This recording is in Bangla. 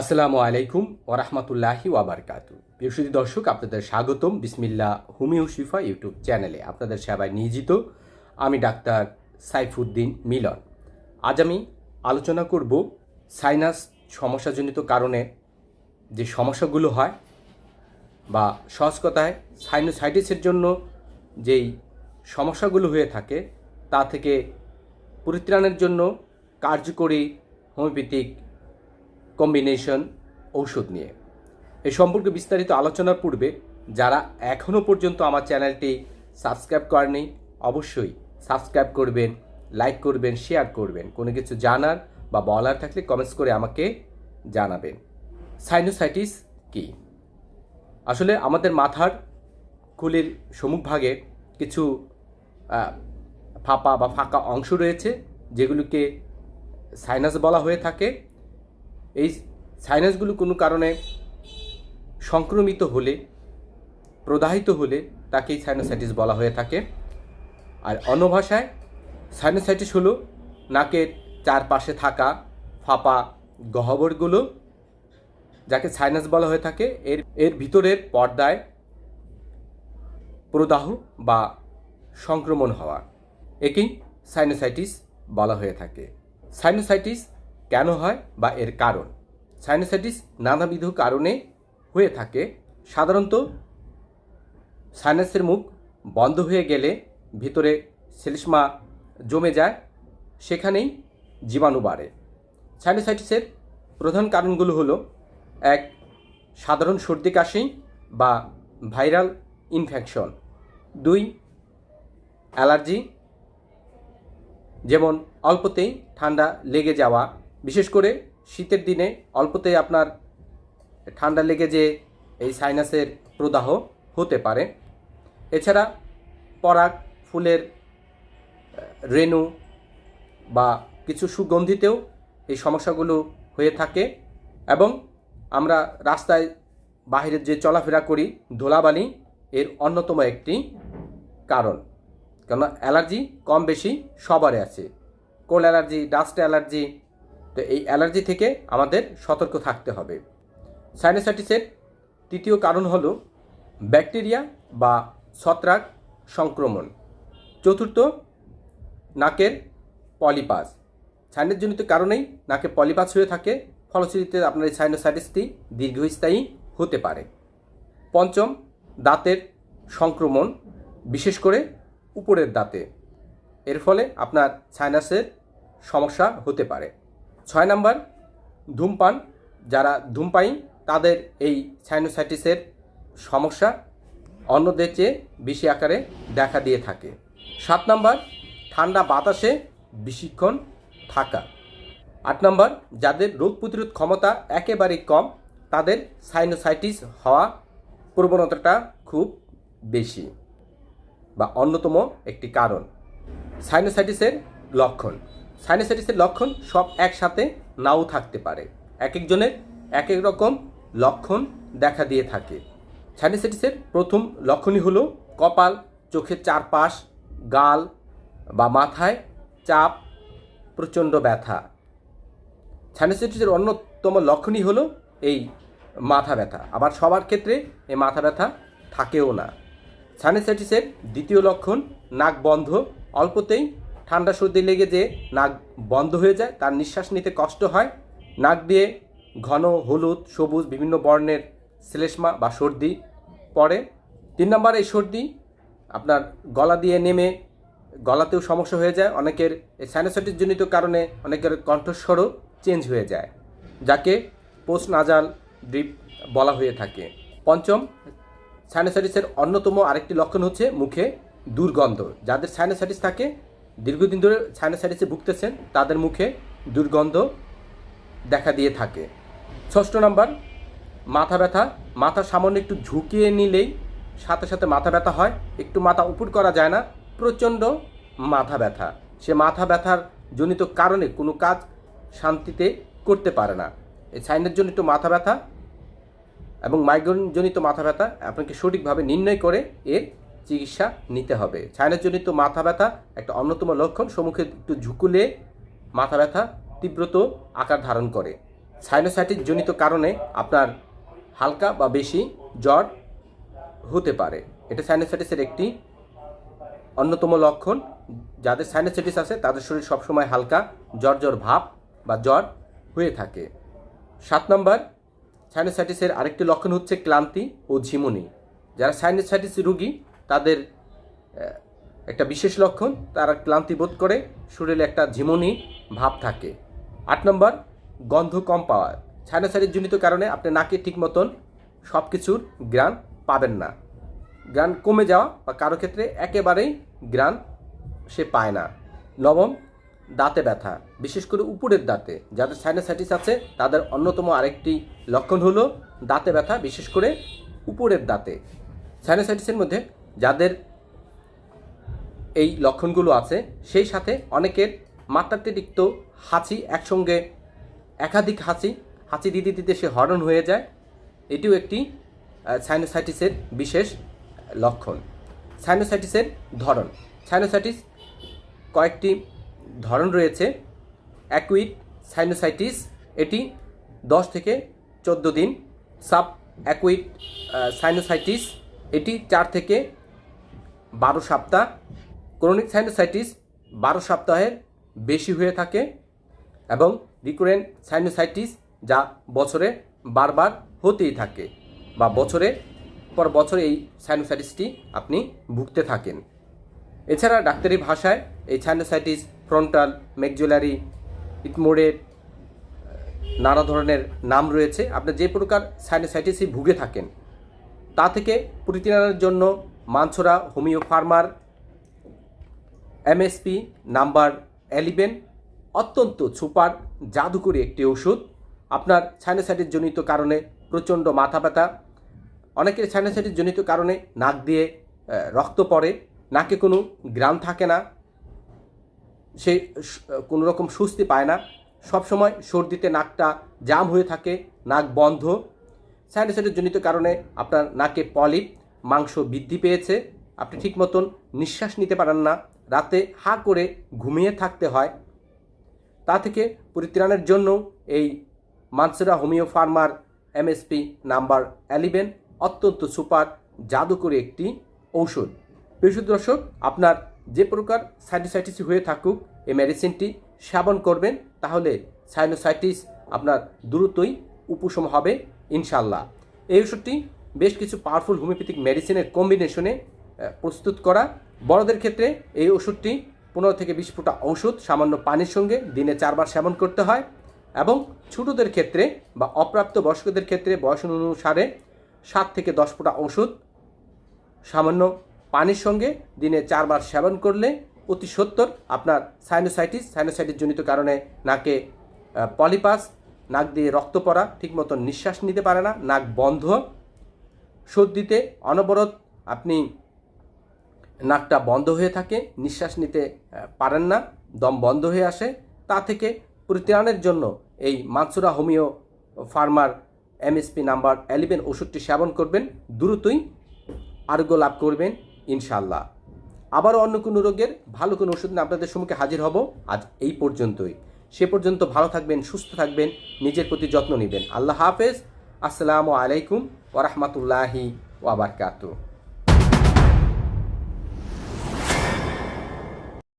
আসসালামু আলাইকুম ওরহমতুল্লাহি ওয়াবারকাতু প্রিয়সুদী দর্শক, আপনাদের স্বাগতম বিসমিল্লা হুমিউ শিফা ইউটিউব চ্যানেলে। আপনাদের সেবায় নিয়োজিত আমি ডাক্তার সাইফুদ্দিন মিলন। আজ আমি আলোচনা করব সাইনাস সমস্যাজনিত কারণে যে সমস্যাগুলো হয় বা সহজ কথায় সাইনোসাইটিসের জন্য যেই সমস্যাগুলো হয়ে থাকে, তা থেকে পরিত্রাণের জন্য কার্যকরী হোমিওপ্যাথিক কম্বিনেশন ঔষধ নিয়ে। এ সম্পর্কে বিস্তারিত আলোচনার পূর্বে যারা এখনও পর্যন্ত আমার চ্যানেলটি সাবস্ক্রাইব করেনি, অবশ্যই সাবস্ক্রাইব করবেন, লাইক করবেন, শেয়ার করবেন। কোনো কিছু জানার বা বলার থাকলে কমেন্টস করে আমাকে জানাবেন। সাইনোসাইটিস কি? আসলে আমাদের মাথার খুলির সম্মুখভাগে কিছু ফাঁপা বা ফাঁকা অংশ রয়েছে, যেগুলোকে সাইনাস বলা হয়ে থাকে। এই সাইনাসগুলো কোনো কারণে সংক্রমিত হলে, প্রদাহিত হলে তাকেই সাইনোসাইটিস বলা হয়ে থাকে। আর অন্য ভাষায় সাইনোসাইটিস হলো নাকের চারপাশে থাকা ফাঁপা গহ্বরগুলো, যাকে সাইনাস বলা হয়ে থাকে। এর এর ভিতরের পর্দায় প্রদাহ বা সংক্রমণ হওয়া। একেই সাইনোসাইটিস বলা হয়ে থাকে। সাইনোসাইটিস কেন হয় বা এর কারণ? সাইনোসাইটিস নানাবিধ কারণে হয়ে থাকে। সাধারণত সাইনাসের মুখ বন্ধ হয়ে গেলে ভিতরে সেলিসমা জমে যায়, সেখানেই জীবাণু বাড়ে। সাইনোসাইটিসের প্রধান কারণগুলো হলো, এক, সাধারণ সর্দি, কাশি বা ভাইরাল ইনফেকশন। দুই, অ্যালার্জি, যেমন অল্পতেই ঠান্ডা লেগে যাওয়া বিশেষ করে শীতের দিনে অল্পতেই আপনার ঠান্ডা লেগে যে এই সাইনাসের প্রদাহ হতে পারে। এছাড়া পরাগ ফুলের রেণু বা কিছু সুগন্ধিতেও এই সমস্যাগুলো হয়ে থাকে এবং আমরা রাস্তায় বাইরে যে চলাফেরা করি, ধুলাবালি, এর অন্যতম একটি কারণ। কেননা অ্যালার্জি কম বেশি সবারই আছে। কোল্ড অ্যালার্জি, ডাস্ট অ্যালার্জি তো এই অ্যালার্জি থেকে আমাদের সতর্ক থাকতে হবে। সাইনোসাইটিসের তৃতীয় কারণ হলো ব্যাকটেরিয়া বা ছত্রাক সংক্রমণ। চতুর্থ, নাকের পলিপাস। সাইনাসজনিত কারণেই নাকে পলিপাস হয়ে থাকে, ফলশ্রুতিতে আপনার এই সাইনোসাইটিসটি দীর্ঘস্থায়ী হতে পারে। পঞ্চম, দাঁতের সংক্রমণ, বিশেষ করে উপরের দাঁতে। এর ফলে আপনার সাইনাসের সমস্যা হতে পারে। ছয় নাম্বার, ধূমপান। যারা ধূমপাই তাদের এই সাইনোসাইটিসের সমস্যা অন্যদের চেয়ে বেশি আকারে দেখা দিয়ে থাকে। সাত নাম্বার, ঠান্ডা বাতাসে বেশিক্ষণ থাকা। আট নম্বর, যাদের রোগ প্রতিরোধ ক্ষমতা একেবারেই কম, তাদের সাইনোসাইটিস হওয়া প্রবণতাটা খুব বেশি বা অন্যতম একটি কারণ। সাইনোসাইটিসের লক্ষণ। সাইনোসাইটিসের লক্ষণ সব একসাথে নাও থাকতে পারে। এক একজনের এক এক রকম লক্ষণ দেখা দিয়ে থাকে। সাইনোসাইটিসের প্রথম লক্ষণই হলো কপাল, চোখের চারপাশ, গাল বা মাথায় চাপ, প্রচণ্ড ব্যথা। সাইনোসাইটিসের অন্যতম লক্ষণই হলো এই মাথা ব্যথা। আবার সবার ক্ষেত্রে এই মাথা ব্যথা থাকেও না। সাইনোসাইটিসের দ্বিতীয় লক্ষণ নাক বন্ধ, অল্পতেই ঠান্ডা সর্দি লেগে যে নাক বন্ধ হয়ে যায়, তার নিঃশ্বাস নিতে কষ্ট হয়। নাক দিয়ে ঘন হলুদ, সবুজ বিভিন্ন বর্ণের শ্লেষ্মা বা সর্দি পড়ে। তিন নম্বর, এই সর্দি আপনার গলা দিয়ে নেমে গলাতেও সমস্যা হয়ে যায়। অনেকের সাইনোসাইটিস জনিত কারণে অনেকের কণ্ঠস্বরও চেঞ্জ হয়ে যায়, যাকে পোস্ট নাজাল ড্রিপ বলা হয়ে থাকে। পঞ্চম সাইনোসাইটিসের অন্যতম আরেকটি লক্ষণ হচ্ছে মুখে দুর্গন্ধ। যাদের সাইনোসাইটিস থাকে দীর্ঘদিন ধরে সাইনোসাইটিসে ভুগতেছেন, তাদের মুখে দুর্গন্ধ দেখা দিয়ে থাকে। ষষ্ঠ নাম্বার, মাথা ব্যথা। মাথা সামান্য একটু ঝুঁকিয়ে নিলেই সাথে সাথে মাথা ব্যথা হয়। একটু মাথা উপর করা যায় না, প্রচণ্ড মাথা ব্যথা। সে মাথা ব্যথার জনিত কারণে কোনো কাজ শান্তিতে করতে পারে না। এই সাইনের জনিত মাথা ব্যথা এবং মাইগ্রেন জনিত মাথা ব্যথা আপনাকে সঠিকভাবে নির্ণয় করে এর চিকিৎসা নিতে হবে। সাইনাস জনিত মাথা ব্যথা একটা অন্যতম লক্ষণ। সম্মুখে একটু ঝুঁকুলে মাথা ব্যথা তীব্রত আকার ধারণ করে। সাইনোসাইটিস জনিত কারণে আপনার হালকা বা বেশি জ্বর হতে পারে। এটা সাইনোসাইটিসের একটি অন্যতম লক্ষণ। যাদের সাইনোসাইটিস আছে, তাদের শরীর সবসময় হালকা জ্বর জ্বর ভাব বা জ্বর হয়ে থাকে। সাত নম্বর, সাইনোসাইটিসের আরেকটি লক্ষণ হচ্ছে ক্লান্তি ও ঝিমুনি। যারা সাইনোসাইটিস রোগী তাদের একটা বিশেষ লক্ষণ, তারা ক্লান্তি বোধ করে, শরীরে একটা ঝিমুনি ভাব থাকে। আট নম্বর, গন্ধ কম পাওয়া। সাইনোসাইটিস জনিত কারণে আপনি নাকে ঠিক মতন সব কিছুর গ্রান পাবেন না। গ্রান কমে যাওয়া বা কারও ক্ষেত্রে একেবারেই গ্রান সে পায় না। নবম, দাঁতে ব্যথা, বিশেষ করে উপরের দাঁতে। যাদের সাইনোসাইটিস আছে, তাদের অন্যতম আরেকটি লক্ষণ হলো দাঁতে ব্যথা, বিশেষ করে উপরের দাঁতে। সাইনোসাইটিসের মধ্যে যাদের এই লক্ষণগুলো আছে, সেই সাথে অনেকের মাত্রাতিরিক্ত হাঁচি একসঙ্গে, একাধিক হাঁচি হাঁচি দিতে দিতে সে হরণ হয়ে যায়। এটিও একটি সাইনোসাইটিসের বিশেষ লক্ষণ। সাইনোসাইটিসের ধরন। সাইনোসাইটিস কয়েকটি ধরন রয়েছে। অ্যাকুইট সাইনোসাইটিস এটি দশ থেকে চোদ্দ দিন। সাব অ্যাকুইট সাইনোসাইটিস এটি চার থেকে বারো সপ্তাহ ক্রনিক সাইনোসাইটিস বারো সপ্তাহের বেশি হয়ে থাকে এবং রিকুরেন্ট সাইনোসাইটিস যা বছরে বারবার হতেই থাকে বা বছরে পর বছর এই সাইনোসাইটিসটি আপনি ভুগতে থাকেন। এছাড়া ডাক্তারি ভাষায় এই সাইনোসাইটিস ফ্রন্টাল মেকজুলারি ইটমোডের নানা ধরনের নাম রয়েছে। আপনি যে প্রকার সাইনোসাইটিসই ভুগে থাকেন, তা থেকে পরিত্রাণের জন্য মানছড়া হোমিও ফার্মার এমএসপি নাম্বার এলিভেন, অত্যন্ত সুপার জাদুকরী একটি ওষুধ। আপনার সাইনোসাইটিস জনিত কারণে প্রচণ্ড মাথা ব্যথা। অনেকের সাইনোসাইটিস জনিত কারণে নাক দিয়ে রক্ত পড়ে। নাকে কোনো গ্রাম থাকে না। সে কোনো রকম স্বস্তি পায় না। সবসময় সর্দিতে নাকটা জাম হয়ে থাকে, নাক বন্ধ। সাইনোসাইটিস জনিত কারণে আপনার নাকে পলিপ মাংস বৃদ্ধি পেয়েছে। আপনি ঠিক মতন নিঃশ্বাস নিতে পারেন না। রাতে হা করে ঘুমিয়ে থাকতে হয়। তা থেকে পরিত্রাণের জন্য এই মানসেরা হোমিও ফার্মার এমএসপি নাম্বার এলিভেন অত্যন্ত সুপার, জাদুকরী একটি ঔষধ। প্রিয় দর্শক, আপনার যে প্রকার সাইনোসাইটিস হয়ে থাকুক, এই মেডিসিনটি সেবন করবেন, তাহলে সাইনোসাইটিস আপনার দ্রুতই উপশম হবে ইনশাল্লাহ এই ওষুধটি বেশ কিছু পাওয়ারফুল হোমিওপ্যাথিক মেডিসিনের কম্বিনেশনে প্রস্তুত করা। বড়দের ক্ষেত্রে এই ওষুধটি পনেরো থেকে বিশ ফুটা ঔষধ সামান্য পানির সঙ্গে দিনে চারবার সেবন করতে হয় এবং ছোটদের ক্ষেত্রে বা অপ্রাপ্ত বয়স্কদের ক্ষেত্রে বয়স অনুসারে সাত থেকে দশ ফুটা ওষুধ সামান্য পানির সঙ্গে দিনে চারবার সেবন করলে অতি সত্তর আপনার সাইনোসাইটিস সাইনোসাইটিস জনিত কারণে নাকে পলিপাস নাক দিয়ে রক্ত পড়া ঠিক মতন নিঃশ্বাস নিতে পারে না, নাক বন্ধ সর্দিতে অনবরত আপনি নাকটা বন্ধ হয়ে থাকে, নিঃশ্বাস নিতে পারেন না, দম বন্ধ হয়ে আসে। তা থেকে পরিত্রাণের জন্য এই মানসুরা হোমিও ফার্মার এমএসপি নাম্বার এলিভেন ওষুধটি সেবন করবেন, দ্রুতই আরোগ্য লাভ করবেন ইনশাল্লাহ আবারও অন্য কোনো রোগের ভালো কোনো ওষুধ নিয়ে আপনাদের সম্মুখে হাজির হব। আজ এই পর্যন্তই। সে পর্যন্ত ভালো থাকবেন, সুস্থ থাকবেন, নিজের প্রতি যত্ন নেবেন। আল্লাহ হাফেজ। আসসালামু আলাইকুম ওরহমতুল্লাহি ওয়াবারকাতু